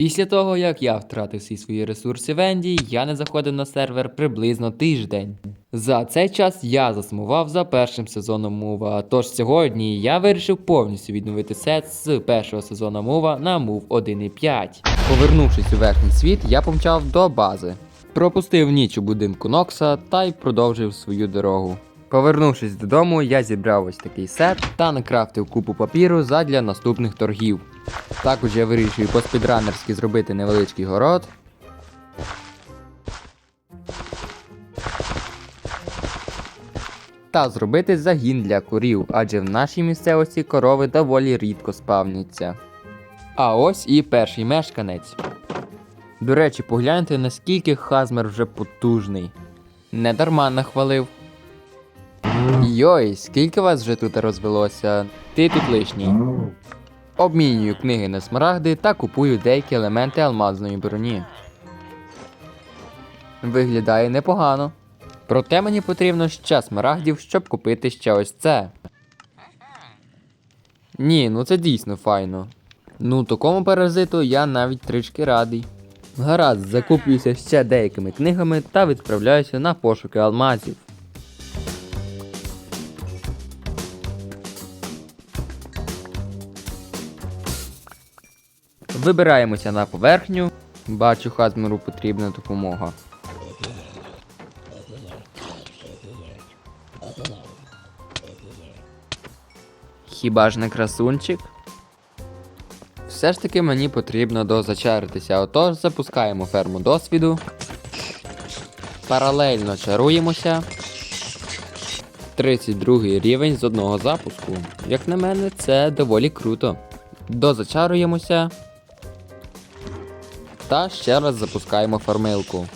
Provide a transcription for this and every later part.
Після того, як я втратив всі свої ресурси в Енді, я не заходив на сервер приблизно тиждень. За цей час я засумував за першим сезоном мува. Тож сьогодні я вирішив повністю відновити сет з першого сезону мува на мув 1.5. Повернувшись у верхній світ, я помчав до бази. Пропустив ніч у будинку Нокса та й продовжив свою дорогу. Повернувшись додому, я зібрав ось такий сет та накрафтив купу папіру задля наступних торгів. Також я вирішую поспідранерськи зробити невеличкий город. Та зробити загін для курів, адже в нашій місцевості корови доволі рідко спавняться. А ось і перший мешканець. До речі, погляньте, наскільки Хазмер вже потужний. Не дарма нахвалив. Йой, скільки вас вже тут розвелося? Ти тут лишній. Обмінюю книги на смарагди та купую деякі елементи алмазної броні. Виглядає непогано. Проте мені потрібно ще смарагдів, щоб купити ще ось це. Ні, ну це дійсно файно. Ну, такому паразиту я навіть трішки радий. Гаразд, закуплююся ще деякими книгами та відправляюся на пошуки алмазів. Вибираємося на поверхню. Бачу, Хазмеру потрібна допомога. Хіба ж не красунчик? Все ж таки мені потрібно дозачаритися, отож запускаємо ферму досвіду. Паралельно чаруємося. 32 рівень з одного запуску. Як на мене, це доволі круто. Дозачаруємося. Та ще раз запускаємо фармилку.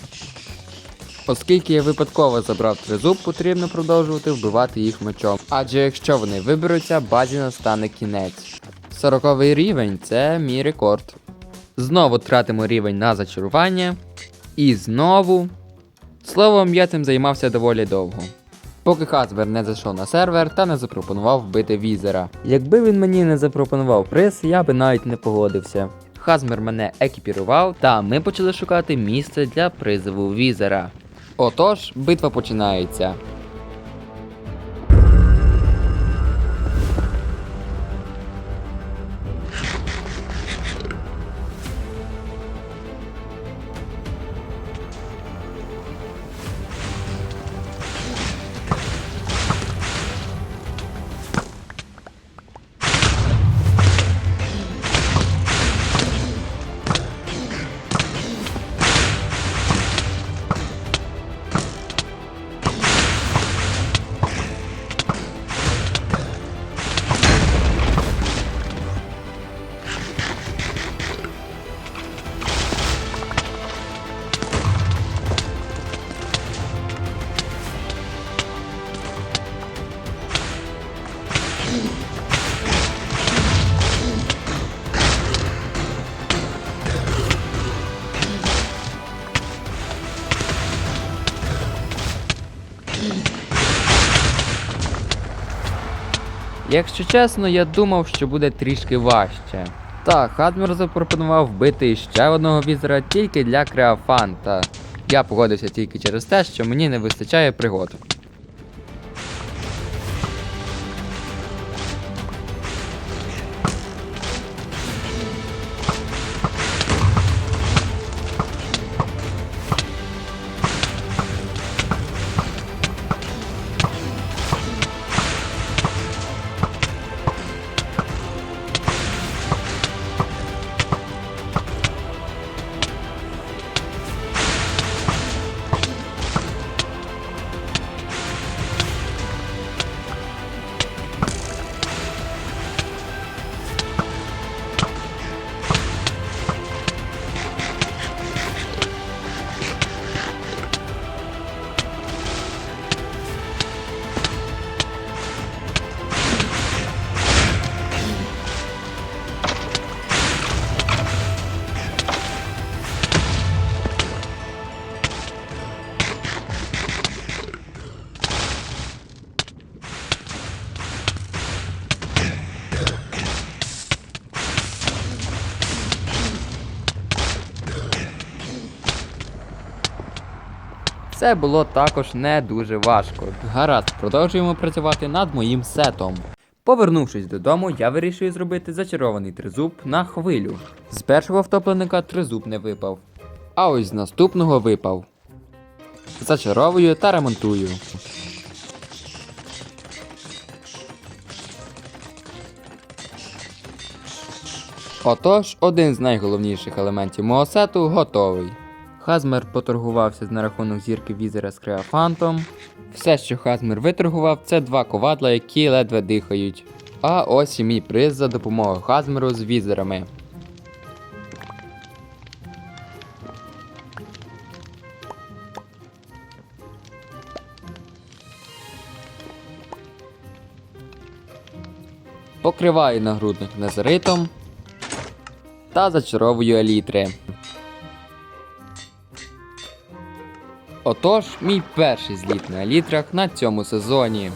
Оскільки я випадково забрав тризуб, потрібно продовжувати вбивати їх мечом. Адже якщо вони виберуться, базі настане кінець. 40 рівень це мій рекорд. Знову тратимо рівень на зачарування. І знову. Словом, я цим займався доволі довго. Поки Хазбер не зайшов на сервер та не запропонував вбити візера. Якби він мені не запропонував приз, я би навіть не погодився. Хазмер мене екіпірував, та ми почали шукати місце для призову візера. Отож, битва починається. Якщо чесно, я думав, що буде трішки важче. Так, Хадмер запропонував вбити ще одного візера тільки для Креофанта. Я погодився тільки через те, що мені не вистачає пригод. Це було також не дуже важко. Гаразд, продовжуємо працювати над моїм сетом. Повернувшись додому, я вирішую зробити зачарований тризуб на хвилю. З першого втопленика тризуб не випав. А ось з наступного випав. Зачаровую та ремонтую. Отож, один з найголовніших елементів мого сету готовий. Хазмер поторгувався на рахунок зірки візера з креафантом. Все, що Хазмер виторгував, це два ковадла, які ледве дихають. А ось і мій приз за допомогою Хазмеру з візерами. Покриваю нагрудник незеритом та зачаровую елітри. Отож, мій перший зліт на елітрах на цьому сезоні.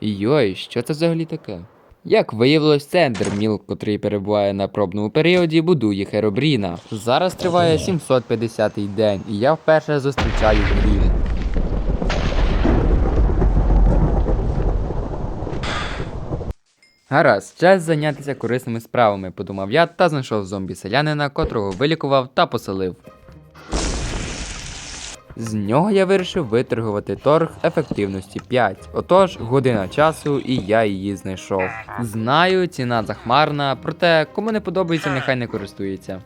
Йой, що це взагалі таке? Як виявилось, Сендер Міл, котрий перебуває на пробному періоді, будує Херобріна. Зараз триває 750-й день, і я вперше зустрічаю грім. Гаразд, час зайнятися корисними справами, подумав я та знайшов зомбі-селянина, котрого вилікував та поселив. З нього я вирішив виторгувати торг ефективності 5. Отож, година часу і я її знайшов. Знаю, ціна захмарна, проте кому не подобається, нехай не користується.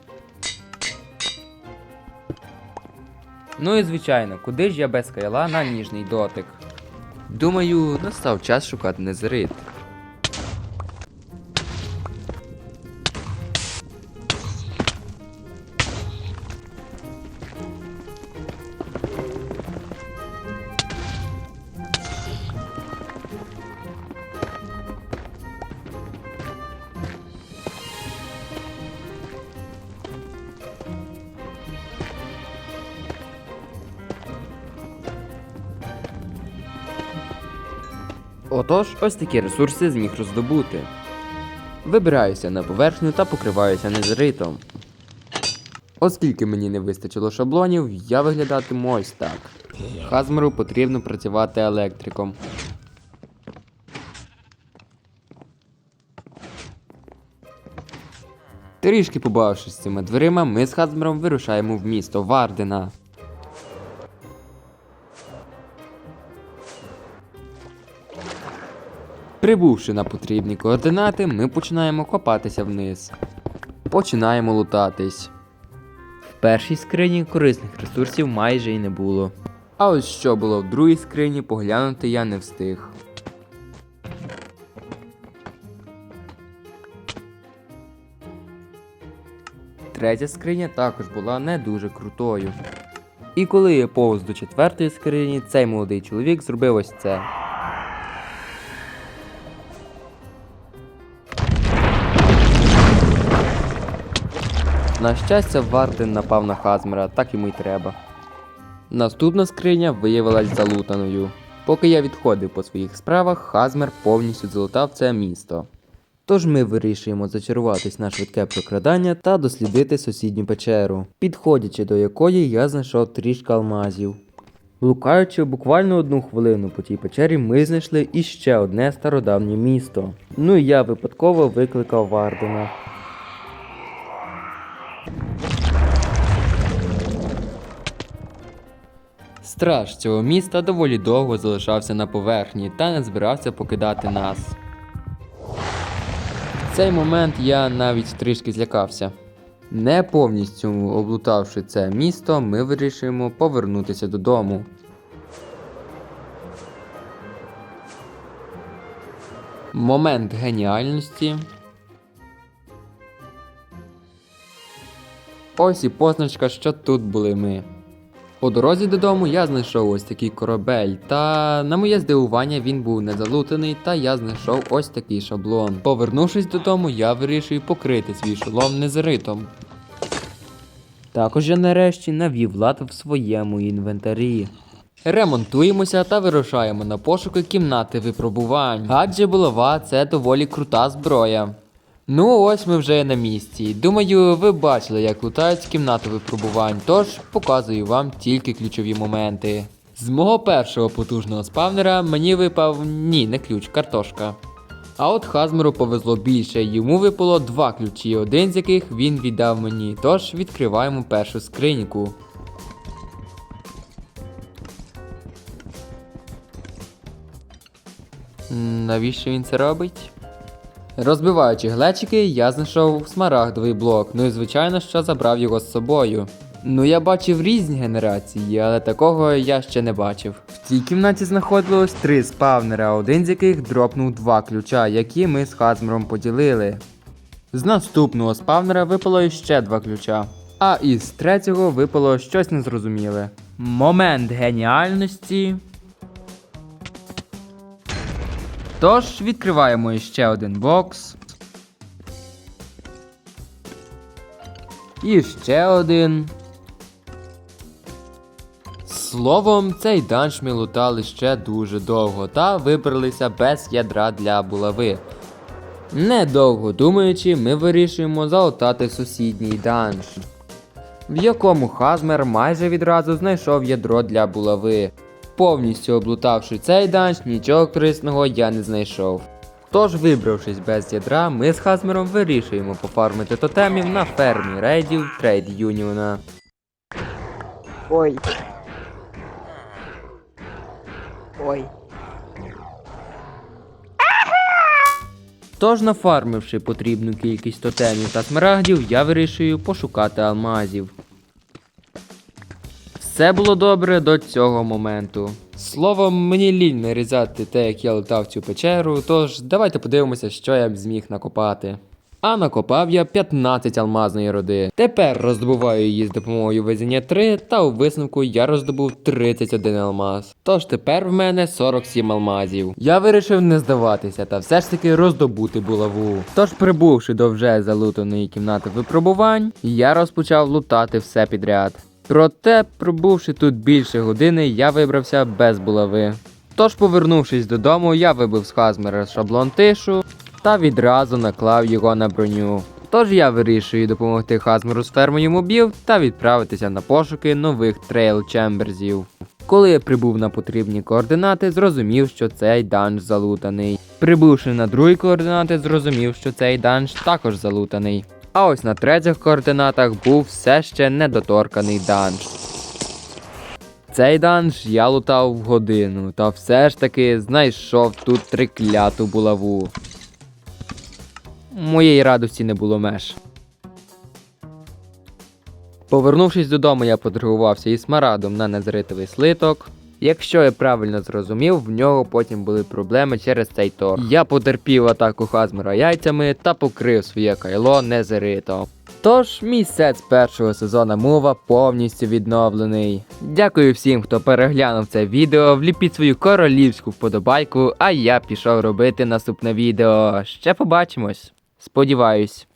Ну і звичайно, куди ж я без кайла на ніжний дотик. Думаю, настав час шукати незерит. Отож, ось такі ресурси зміг роздобути. Вибираюся на поверхню та покриваюся незритом. Оскільки мені не вистачило шаблонів, я виглядатиму ось так. Хазмеру потрібно працювати електриком. Трішки побавившись з цими дверима, ми з Хазмером вирушаємо в місто Вардена. Прибувши на потрібні координати, ми починаємо копатися вниз. Починаємо лутатись. В першій скрині корисних ресурсів майже й не було. А ось що було в другій скрині, поглянути я не встиг. Третя скриня також була не дуже крутою. І коли я повз до четвертої скрині, цей молодий чоловік зробив ось це. На щастя, Варден напав на Хазмера, так йому й треба. Наступна скриня виявилась залутаною. Поки я відходив по своїх справах, Хазмер повністю залутав це місто. Тож ми вирішуємо зачаруватись на швидке прокрадання та дослідити сусідню печеру, підходячи до якої я знайшов трішки алмазів. Блукаючи буквально одну хвилину по тій печері, ми знайшли іще одне стародавнє місто. Ну і я випадково викликав Вардена. Страж цього міста доволі довго залишався на поверхні та не збирався покидати нас. В цей момент я навіть трішки злякався. Не повністю облутавши це місто, ми вирішуємо повернутися додому. Момент геніальності. Ось і позначка, що тут були ми. По дорозі додому я знайшов ось такий корабель, та на моє здивування він був не залутаний, та я знайшов ось такий шаблон. Повернувшись додому, я вирішую покрити свій шолом незритом. Також я нарешті навів лад в своєму інвентарі. Ремонтуємося та вирушаємо на пошуки кімнати випробувань. Адже булава це доволі крута зброя. Ну, ось ми вже на місці. Думаю, ви бачили, як лутають з кімнати випробувань, тож показую вам тільки ключові моменти. З мого першого потужного спавнера мені випав ні, не ключ, картошка. А от Хазмеру повезло більше, йому випало два ключі, один з яких він віддав мені. Тож відкриваємо першу скриньку. Навіщо він це робить? Розбиваючи глечики, я знайшов смарагдовий блок, ну і звичайно, що забрав його з собою. Ну, я бачив різні генерації, але такого я ще не бачив. В цій кімнаті знаходилось три спавнера, один з яких дропнув два ключа, які ми з Хазмером поділили. З наступного спавнера випало іще два ключа. А із третього випало щось незрозуміле. Момент геніальності. Тож відкриваємо іще один бокс. І ще один. Словом, цей данж ми лутали ще дуже довго та вибралися без ядра для булави. Недовго думаючи, ми вирішуємо залутати сусідній данж, в якому Хазмер майже відразу знайшов ядро для булави. Повністю облутавши цей данж, нічого корисного я не знайшов. Тож, вибравшись без ядра, ми з Хазмером вирішуємо пофармити тотемів на фермі рейдів Трейд Юніона. Ой. Ой. Тож, нафармивши потрібну кількість тотемів та смарагдів, я вирішую пошукати алмазів. Все було добре до цього моменту. Словом, мені лінь нарізати те, як я летав цю печеру, тож давайте подивимося, що я б зміг накопати. А накопав я 15 алмазної руди. Тепер роздобуваю її з допомогою везення 3, та у висновку я роздобув 31 алмаз. Тож тепер в мене 47 алмазів. Я вирішив не здаватися та все ж таки роздобути булаву. Тож, прибувши до вже залутаної кімнати випробувань, я розпочав лутати все підряд. Проте, пробувши тут більше години, я вибрався без булави. Тож, повернувшись додому, я вибив з Хазмера шаблон тишу та відразу наклав його на броню. Тож я вирішую допомогти Хазмеру з фермою мобів та відправитися на пошуки нових трейл чемберзів. Коли я прибув на потрібні координати, зрозумів, що цей данж залутаний. Прибувши на другі координати, зрозумів, що цей данж також залутаний. А ось на третіх координатах був все ще недоторканий данж. Цей данж я лутав в годину, та все ж таки знайшов тут трикляту булаву. Моєї радості не було меж. Повернувшись додому, я поторгувався із смарадом на незритовий слиток. Якщо я правильно зрозумів, в нього потім були проблеми через цей торг. Я потерпів атаку Хазмера яйцями та покрив своє кайло незерито. Тож, мій сет з першого сезону мова повністю відновлений. Дякую всім, хто переглянув це відео. Вліпіть свою королівську вподобайку, а я пішов робити наступне відео. Ще побачимось. Сподіваюсь.